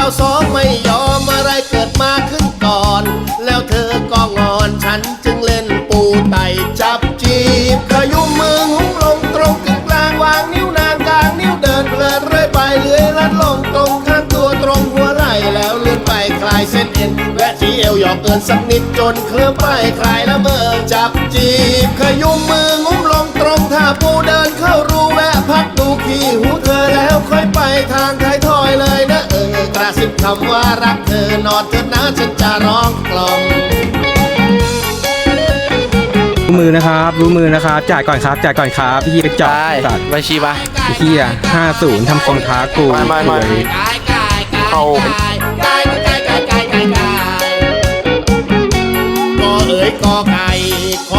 เราสองไม่ยอมอะไรเกิดมาขึ้นก่อน แล้วเธอก็งอนฉันจึงเล่นปูไตจับจีบขยุมมือหุ้มลงตรงกึ่งกลางวางนิ้วนางกลางนิ้วเดินเพลินเรื่อยไปเลื้อยลัดลงตรงข้างตัวตรงหัวไหล่แล้วเลื่อนไปคลายเส้นเอ็นแวะที่เอวหยอกเอินสักนิดจนเคลิ้มไปคลายละเมอจับจีบขยุมมืองุ้มลงตรงท่าปูเดินเข้ารูแวะพักดูขี้หูเธอแล้วค่อยไปทาง อกระซิบคำว่ารักเธอนอนเธอนะฉันจะร้องกล่อมรู้มือนะครับรู้มือนะครับจ่ายก่อนครับจ่ายก่อนครับพี่กระจอกได้สัตว์ไปชีปะเฮียห้าศูนย์ทำทรงท้ากูไม่ไม่ไม่ สวยเข้ากอเอ๋ยกอไก่ข